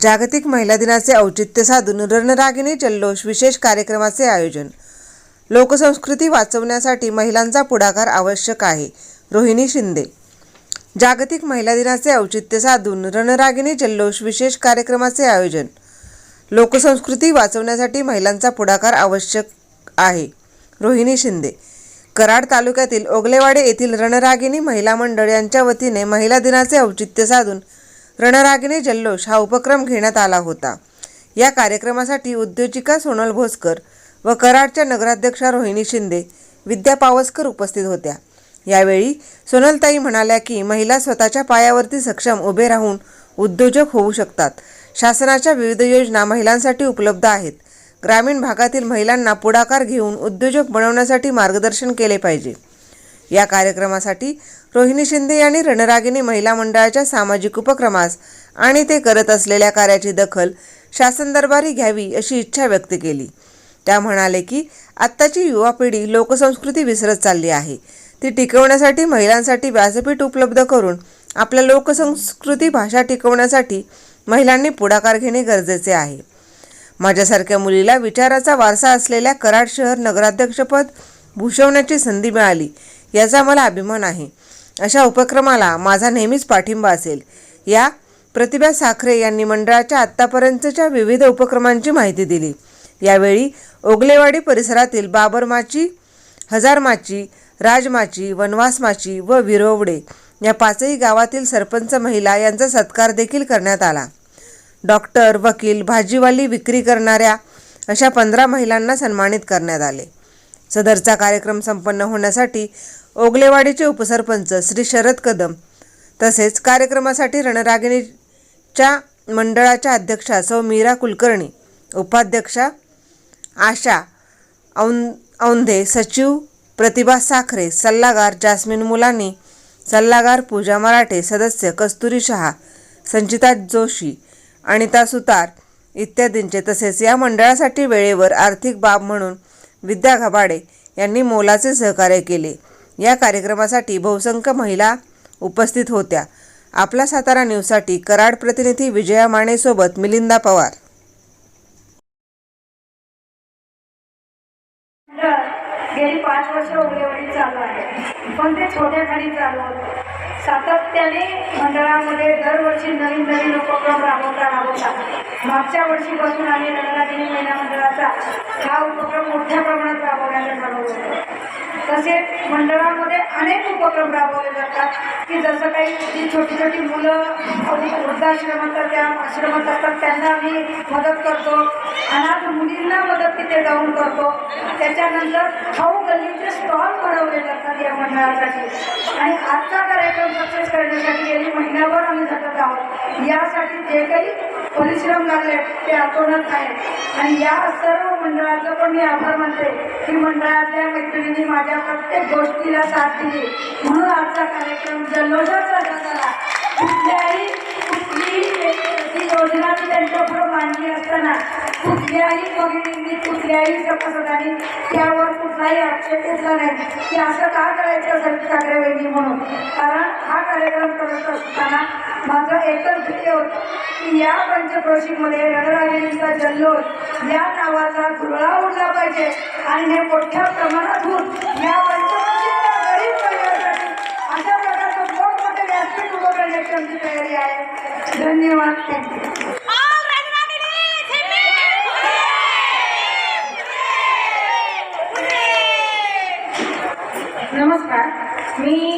जागतिक महिला दिनाचे औचित्य साधून रणरागिणी जल्लोष विशेष कार्यक्रमाचे आयोजन. लोकसंस्कृती वाचवण्यासाठी महिलांचा पुढाकार आवश्यक आहे. रोहिणी शिंदे. जागतिक महिला दिनाचे औचित्य साधून रणरागिणी जल्लोष विशेष कार्यक्रमाचे आयोजन. लोकसंस्कृती वाचवण्यासाठी महिलांचा पुढाकार आवश्यक आहे. रोहिणी शिंदे. कराड तालुक्यातील ओगलेवाडे येथील रणरागिणी महिला मंडळ यांच्या वतीने महिला दिनाचे औचित्य साधून रणरागिणी जल्लोष हा उपक्रम घेण्यात आला होता. या कार्यक्रमासाठी उद्योजिका सोनल भोसकर व कराडच्या नगराध्यक्षा रोहिणी शिंदे विद्या पावसकर उपस्थित होत्या. यावेळी सोनलताई म्हणाल्या की महिला स्वतःच्या पायावरती सक्षम उभे राहून उद्योजक होऊ शकतात. शासनाच्या विविध योजना महिलांसाठी उपलब्ध आहेत. ग्रामीण भागातील महिलांना पुढाकार घेऊन उद्योजक बनवण्यासाठी मार्गदर्शन केले पाहिजे. या कार्यक्रमासाठी रोहिणी शिंदे यांनी रणरागिणी महिला मंडळाच्या सामाजिक उपक्रमास आणि ते करत असलेल्या कार्याची दखल शासन दरबारी घ्यावी अशी इच्छा व्यक्त केली. त्या म्हणाले की आत्ताची युवा पिढी लोकसंस्कृती विसरत चालली आहे. ती टिकवण्यासाठी महिलांसाठी व्यासपीठ उपलब्ध करून आपल्या लोकसंस्कृती भाषा टिकवण्यासाठी महिलांनी पुढाकार घेणे गरजेचे आहे. माझ्यासारख्या मुलीला विचाराचा वारसा असलेल्या कराड शहर नगराध्यक्षपद भूषवण्याची संधी मिळाली. याचा मला अभिमान आहे. अशा उपक्रमाला माझा नेहमीच पाठिंबा असेल. या प्रतिभा साखरे यांनी मंडळाच्या आत्तापर्यंतच्या विविध उपक्रमांची माहिती दिली. यावेळी ओगलेवाडी परिसरातील बाबरमाची हजारमाची राजमाची वनवासमाची व विरोवडे या पाचही गावातील सरपंच महिला यांचा सत्कार देखील करण्यात आला. डॉक्टर वकील भाजीवाली विक्री करणाऱ्या अशा पंधरा महिलांना सन्मानित करण्यात आले. सदरचा कार्यक्रम संपन्न होण्यासाठी ओगलेवाडीचे उपसरपंच श्री शरद कदम तसेच कार्यक्रमासाठी रणरागिणीच्या मंडळाच्या अध्यक्षा सौ मीरा कुलकर्णी उपाध्यक्षा आशा औं औंधे सचिव प्रतिभा साखरे सल्लागार जास्मिन मुलानी सल्लागार पूजा मराठे सदस्य कस्तुरी शहा संचिता जोशी अनिता सुतार इत्यादींचे तसेच या मंडळासाठी वेळेवर आर्थिक बाब म्हणून विद्या घबाडे यांनी मोलाचे सहकार्य केले. या कार्यक्रमासाठी बहुसंख्य महिला उपस्थित होत्या. आपला सातारा न्यूजसाठी कराड प्रतिनिधी विजया मानेसोबत मिलिंदा पवार. गेली पाच वर्ष उगलेवाडी चालू आहे. पण ते छोट्या खाली चालू होतं सातत्याने मंडळामध्ये दरवर्षी नवीन नवीन उपक्रम राबवता राबवता. मागच्या वर्षीपासून आम्ही रणरागिणी हा उपक्रम मोठ्या प्रमाणात राबवण्याचं ठरवलं होतं. तसेच मंडळामध्ये अनेक उपक्रम राबवले जातात की जसं काही जी छोटी छोटी मुलं वृद्धाश्रमात त्या आश्रमात असतात त्यांना आम्ही मदत करतो. अनाथ मुलींना मदत तिथे जाऊन करतो. त्याच्यानंतर खाऊ गल्लीचे स्टॉल बनवले जातात या मंडळासाठी. आणि आजचा कार्यक्रम सक्सेस करण्यासाठी गेली महिन्यावर यासाठी जे काही परिश्रम लागले ते आठवणच आहेत आणि या सर्व मंडळाचं पण मी आभार मानते की मंडळातल्या मैत्रिणींनी माझ्या प्रत्येक गोष्टीला साथ दिली. म्हणून आजचा कार्यक्रम जल्लोषाचा झाला. कुठल्याही कुठलीही ती योजना मी त्यांच्यापुढे मांडली असताना कुठल्याही भगिनींनी कुठल्याही सभासदांनी त्यावर कुठलाही आक्षेप घेतला नाही. की असं का करायचं सविता ठाकरे वहिनी म्हणून? कारण हा कार्यक्रम करत असताना माझं एकच ध्येय होतं की या पंचक्रोशीमध्ये रणरागिणीचा जल्लोष या नावाचा धुरळा उडला पाहिजे. आणि हे मोठ्या प्रमाणात होऊन या पंच नमस्कार मी